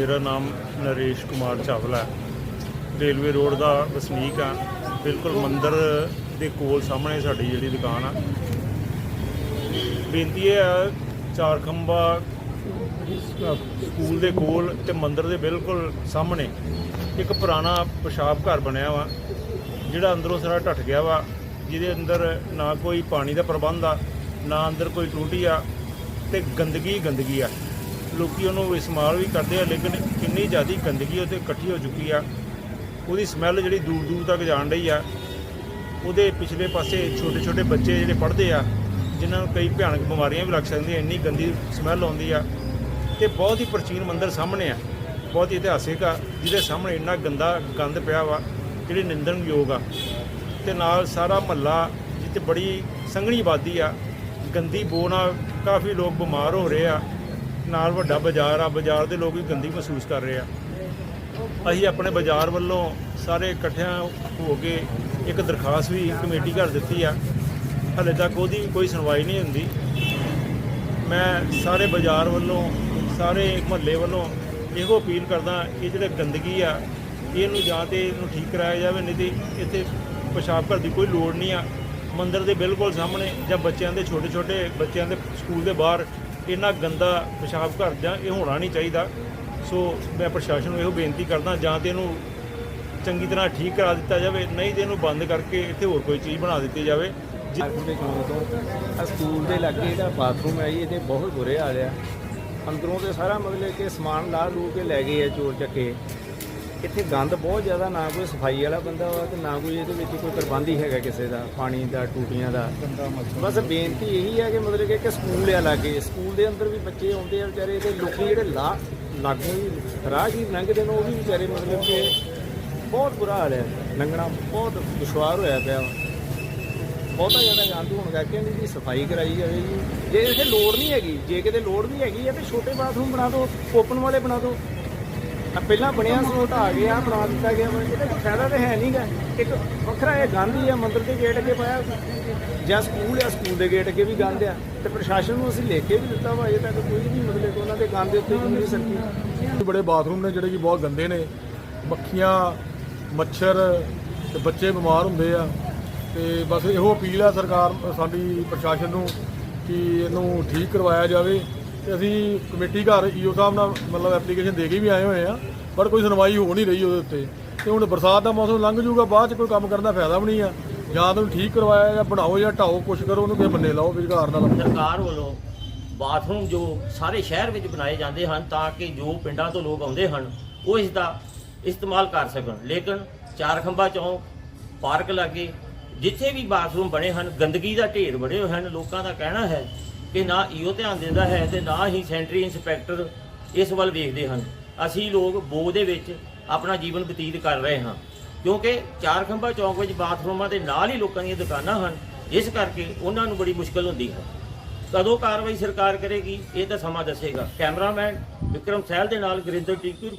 ਮੇਰਾ ਨਾਮ ਨਰੇਸ਼ ਕੁਮਾਰ ਚਾਵਲਾ ਹੈ। ਰੇਲਵੇ ਰੋਡ ਦਾ ਵਸਨੀਕ ਆ ਬਿਲਕੁਲ ਮੰਦਰ ਦੇ ਕੋਲ ਸਾਹਮਣੇ ਸਾਡੀ ਜਿਹੜੀ ਦੁਕਾਨ ਆ। ਬੇਨਤੀ ਇਹ ਹੈ ਚਾਰ ਖੰਬਾ ਸਕੂਲ ਦੇ ਕੋਲ ਤੇ ਮੰਦਰ ਦੇ ਬਿਲਕੁਲ ਸਾਹਮਣੇ ਇੱਕ ਪੁਰਾਣਾ ਪਿਸ਼ਾਬ ਘਰ ਬਣਿਆ ਵਾ, ਜਿਹੜਾ ਅੰਦਰੋਂ ਸਾਰਾ ਢੱਠ ਗਿਆ ਵਾ, ਜਿਹਦੇ ਅੰਦਰ ਨਾ ਕੋਈ ਪਾਣੀ ਦਾ ਪ੍ਰਬੰਧ ਆ, ਨਾ ਅੰਦਰ ਕੋਈ ਟੂਟੀ ਆ ਤੇ ਗੰਦਗੀ ਗੰਦਗੀ ਆ। ਲੋਕੀ ਉਹਨੂੰ ਇਸਤੇਮਾਲ ਵੀ ਕਰਦੇ ਆ, ਲੇਕਿਨ ਕਿੰਨੀ ਜ਼ਿਆਦੀ ਗੰਦਗੀ ਉਹਦੇ ਇਕੱਠੀ ਹੋ ਚੁੱਕੀ ਆ। ਉਹਦੀ ਸਮੈਲ ਜਿਹੜੀ ਦੂਰ ਦੂਰ ਤੱਕ ਜਾਣ ਰਹੀ ਆ। ਉਹਦੇ ਪਿਛਲੇ ਪਾਸੇ ਛੋਟੇ ਛੋਟੇ ਬੱਚੇ ਜਿਹੜੇ ਪੜ੍ਹਦੇ ਆ, ਜਿਨ੍ਹਾਂ ਨੂੰ ਕਈ ਭਿਆਨਕ ਬਿਮਾਰੀਆਂ ਵੀ ਲੱਗ ਸਕਦੀਆਂ, ਇੰਨੀ ਗੰਦੀ ਸਮੈਲ ਆਉਂਦੀ ਆ। ਤੇ ਬਹੁਤ ਹੀ ਪ੍ਰਾਚੀਨ ਮੰਦਿਰ ਸਾਹਮਣੇ ਆ। ਬਹੁਤ ਹੀ ਇਤਿਹਾਸਿਕ ਆ, ਜਿਹਦੇ ਸਾਹਮਣੇ ਇੰਨਾ ਗੰਦਾ ਗੰਦ ਪਿਆ ਵਾ, ਜਿਹੜੀ ਨਿੰਦਣਯੋਗ ਆ। ਤੇ ਨਾਲ ਸਾਰਾ ਮਹੱਲਾ ਜਿੱਥੇ ਬੜੀ ਸੰਘਣੀ ਆਬਾਦੀ ਆ, ਗੰਦੀ ਬੋ ਨਾਲ ਕਾਫੀ ਲੋਕ ਬਿਮਾਰ ਹੋ ਰਹੇ ਆ। ਨਾਲ ਵੱਡਾ ਬਾਜ਼ਾਰ ਆ, ਬਾਜ਼ਾਰ ਦੇ ਲੋਕ ਵੀ ਗੰਦੀ ਮਹਿਸੂਸ ਕਰ ਰਹੇ ਆ। ਅਸੀਂ ਆਪਣੇ ਬਾਜ਼ਾਰ ਵੱਲੋਂ ਸਾਰੇ ਇਕੱਠਿਆਂ ਹੋ ਕੇ ਇੱਕ ਦਰਖਾਸਤ ਵੀ ਕਮੇਟੀ ਘਰ ਦਿੱਤੀ ਆ। ਹਲੇ ਤੱਕ ਉਹਦੀ ਵੀ ਕੋਈ ਸੁਣਵਾਈ ਨਹੀਂ ਹੁੰਦੀ। ਮੈਂ ਸਾਰੇ ਬਾਜ਼ਾਰ ਵੱਲੋਂ, ਸਾਰੇ ਮਹੱਲੇ ਵੱਲੋਂ ਇਹੋ ਅਪੀਲ ਕਰਦਾ ਇਹ ਜਿਹੜੇ ਗੰਦਗੀ ਆ, ਇਹਨੂੰ ਜਾਂ ਤੇ ਇਹਨੂੰ ਠੀਕ ਕਰਾਇਆ ਜਾਵੇ, ਨਹੀਂ ਤੇ ਇੱਥੇ ਪਿਸ਼ਾਬ ਘਰ ਦੀ ਕੋਈ ਲੋੜ ਨਹੀਂ ਆ। ਮੰਦਿਰ ਦੇ ਬਿਲਕੁਲ ਸਾਹਮਣੇ ਜਾਂ ਬੱਚਿਆਂ ਦੇ ਛੋਟੇ ਛੋਟੇ ਬੱਚਿਆਂ ਦੇ ਸਕੂਲ ਦੇ ਬਾਹਰ ਇੰਨਾ ਗੰਦਾ ਪਿਸ਼ਾਬ ਘਰ ਜਾਂ ਇਹ ਹੋਣਾ ਨਹੀਂ ਚਾਹੀਦਾ। ਸੋ ਮੈਂ ਪ੍ਰਸ਼ਾਸਨ ਨੂੰ ਇਹੋ ਬੇਨਤੀ ਕਰਦਾ, ਜਾਂ ਤੇ ਇਹਨੂੰ ਚੰਗੀ ਤਰ੍ਹਾਂ ਠੀਕ ਕਰਾ ਦਿੱਤਾ ਜਾਵੇ, ਨਹੀਂ ਤੇ ਇਹਨੂੰ ਬੰਦ ਕਰਕੇ ਇੱਥੇ ਹੋਰ ਕੋਈ ਚੀਜ਼ ਬਣਾ ਦਿੱਤੀ ਜਾਵੇ। ਜਿ- ਦੇ ਚੌਂਕ ਤੋਂ ਸਕੂਲ ਦੇ ਲਾਗੇ ਜਿਹੜਾ ਬਾਥਰੂਮ ਹੈ ਜੀ, ਇਹਦੇ ਬਹੁਤ ਬੁਰੇ ਹਾਲ ਆ। ਅੰਦਰੋਂ ਤੇ ਸਾਰਾ ਮਤਲਬ ਕਿ ਸਮਾਨ ਲਾ ਲੂ ਕੇ ਲੈ ਗਏ ਆ ਚੋਰ ਚੱਕੇ। ਇੱਥੇ ਗੰਦ ਬਹੁਤ ਜ਼ਿਆਦਾ ਨਾ ਕੋਈ ਸਫ਼ਾਈ ਵਾਲਾ ਬੰਦਾ ਵਾ ਤੇ ਨਾ ਕੋਈ ਇਹਦੇ ਵਿੱਚ ਕੋਈ ਪ੍ਰਬੰਧ ਹੀ ਹੈਗਾ ਕਿਸੇ ਦਾ ਪਾਣੀ ਦਾ ਟੂਟੀਆਂ ਦਾ। ਬਸ ਬੇਨਤੀ ਇਹੀ ਹੈ ਕਿ ਮਤਲਬ ਕਿ ਇੱਕ ਸਕੂਲ ਆ ਲਾਗੇ ਸਕੂਲ ਦੇ ਅੰਦਰ ਵੀ ਬੱਚੇ ਆਉਂਦੇ ਆ ਵਿਚਾਰੇ ਤੇ ਲੋਕੀ ਜਿਹੜੇ ਲਾ ਲਾਗੋਂ ਹੀ ਰਾਹਗੀਰ ਲੰਘਦੇ ਨੇ ਉਹ ਵੀ ਵਿਚਾਰੇ ਮਤਲਬ ਕਿ ਬਹੁਤ ਬੁਰਾ ਹਾਲ ਹੈ। ਲੰਘਣਾ ਬਹੁਤ ਦੁਸ਼ਵਾਰ ਹੋਇਆ ਪਿਆ ਬਹੁਤਾ ਜ਼ਿਆਦਾ ਗੰਦ ਹੋਣ ਕਰਕੇ ਇਹਦੀ ਸਫ਼ਾਈ ਕਰਾਈ ਜਾਵੇ ਜੀ। ਜੇ ਇਹ ਲੋੜ ਨਹੀਂ ਹੈਗੀ ਜੇ ਕਿਤੇ ਲੋੜ ਵੀ ਹੈਗੀ ਹੈ ਤੇ ਛੋਟੇ ਬਾਥਰੂਮ ਬਣਾ ਦਿਓ ਓਪਨ ਵਾਲੇ ਬਣਾ ਦਿਓ। ਆ, ਪਹਿਲਾਂ ਬਣਿਆ ਸੀ ਆ ਗਿਆ, ਬਣਾ ਦਿੱਤਾ ਗਿਆ ਵਾ। ਇਹਦਾ ਕੋਈ ਫਾਇਦਾ ਤਾਂ ਹੈ ਨਹੀਂਗਾ ਇੱਕ ਵੱਖਰਾ ਇਹ ਗਾਂਧੀ ਆ, ਮੰਦਿਰ ਦੇ ਗੇਟ ਅੱਗੇ ਪਾਇਆ ਜਾਂ ਸਕੂਲ ਆ ਸਕੂਲ ਦੇ ਗੇਟ ਅੱਗੇ ਵੀ ਗੰਦ ਆ। ਤੇ ਪ੍ਰਸ਼ਾਸਨ ਨੂੰ ਅਸੀਂ ਲਿਖ ਕੇ ਵੀ ਦਿੱਤਾ ਵਾ ਅਜੇ ਤੱਕ ਕੋਈ ਵੀ ਮਤਲਬ ਕਿ ਉਹਨਾਂ ਦੇ ਗੰਦ ਦੇ ਉੱਤੇ ਕੋਈ ਨਹੀਂ ਸਰਕੀ ਬੜੇ ਬਾਥਰੂਮ ਨੇ ਜਿਹੜੇ ਕਿ ਬਹੁਤ ਗੰਦੇ ਨੇ। ਮੱਖੀਆਂ, ਮੱਛਰ ਤੇ ਬੱਚੇ ਬਿਮਾਰ ਹੁੰਦੇ ਆ। ਤੇ ਬਸ ਇਹੋ ਅਪੀਲ ਆ ਸਰਕਾਰ, ਸਾਡੀ ਪ੍ਰਸ਼ਾਸਨ ਨੂੰ ਕਿ ਇਹਨੂੰ ਠੀਕ ਕਰਵਾਇਆ ਜਾਵੇ। ਤੇ ਅਸੀਂ ਕਮੇਟੀ ਘਰ ਈਓ ਸਾਹਿਬ ਨਾਲ ਮਤਲਬ ਐਪਲੀਕੇਸ਼ਨ ਦੇ ਕੇ ਵੀ ਆਏ ਹੋਏ ਆ, ਪਰ ਕੋਈ ਸੁਣਵਾਈ ਹੋ ਨਹੀਂ ਰਹੀ ਉਹਦੇ ਉੱਤੇ। ਤੇ ਹੁਣ ਬਰਸਾਤ ਦਾ ਮੌਸਮ ਲੰਘ ਜਾਊਗਾ, ਬਾਅਦ ਚ ਕੋਈ ਕੰਮ ਕਰਨ ਦਾ ਫਾਇਦਾ ਵੀ ਨਹੀਂ ਆ। ਜਾਂ ਤਾਂ ਠੀਕ ਕਰਵਾਇਆ ਜਾਂ ਬਣਾਓ ਜਾਂ ਢਾਓ, ਕੁਛ ਕਰੋ, ਉਹਨੂੰ ਕਿਸੇ ਬੰਨੇ ਲਾਓ ਵਿਚਾਰ ਨਾਲ। ਸਰਕਾਰ ਵੱਲੋਂ ਬਾਥਰੂਮ ਜੋ ਸਾਰੇ ਸ਼ਹਿਰ ਵਿੱਚ ਬਣਾਏ ਜਾਂਦੇ ਹਨ ਤਾਂ ਕਿ ਜੋ ਪਿੰਡਾਂ ਤੋਂ ਲੋਕ ਆਉਂਦੇ ਹਨ, ਉਹ ਇਸ ਦਾ ਇਸਤੇਮਾਲ ਕਰ ਸਕਣ। ਲੇਕਿਨ ਚਾਰ ਖੰਭਾ ਚੌਂਕ, ਪਾਰਕ ਲਾਗੇ, ਜਿੱਥੇ ਵੀ ਬਾਥਰੂਮ ਬਣੇ ਹਨ, ਗੰਦਗੀ ਦਾ ਢੇਰ ਬਣੇ ਹੋਏ ਹਨ, ਲੋਕਾਂ ਦਾ ਕਹਿਣਾ ਹੈ ਕਿ ਨਾ ਈਓ ਧਿਆਨ ਦਿੰਦਾ ਹੈ ਤੇ ਨਾ ਹੀ ਸੈਂਟਰੀ ਇੰਸਪੈਕਟਰ ਇਸ ਵੱਲ ਵੇਖਦੇ ਹਨ। ਅਸੀਂ ਲੋਕ ਬੋ ਦੇ ਵਿੱਚ ਆਪਣਾ ਜੀਵਨ ਬਤੀਤ ਕਰ ਰਹੇ ਹਾਂ, ਕਿਉਂਕਿ ਚਾਰ ਖੰਭਾ ਚੌਂਕ ਵਿੱਚ ਬਾਥਰੂਮਾਂ ਦੇ ਨਾਲ ਹੀ ਲੋਕਾਂ ਦੀਆਂ ਦੁਕਾਨਾਂ ਹਨ ਇਸ ਕਰਕੇ ਉਹਨਾਂ ਨੂੰ ਬੜੀ ਮੁਸ਼ਕਲ ਹੁੰਦੀ ਹੈ। ਕਦੋਂ ਕਾਰਵਾਈ ਸਰਕਾਰ ਕਰੇਗੀ, ਇਹ ਤਾਂ ਸਮਾਂ ਦੱਸੇਗਾ। ਕੈਮਰਾਮੈਨ ਵਿਕਰਮ ਸਹਿਲ ਦੇ ਨਾਲ ਗੁਰਿੰਦਰ ਟੀਕੂ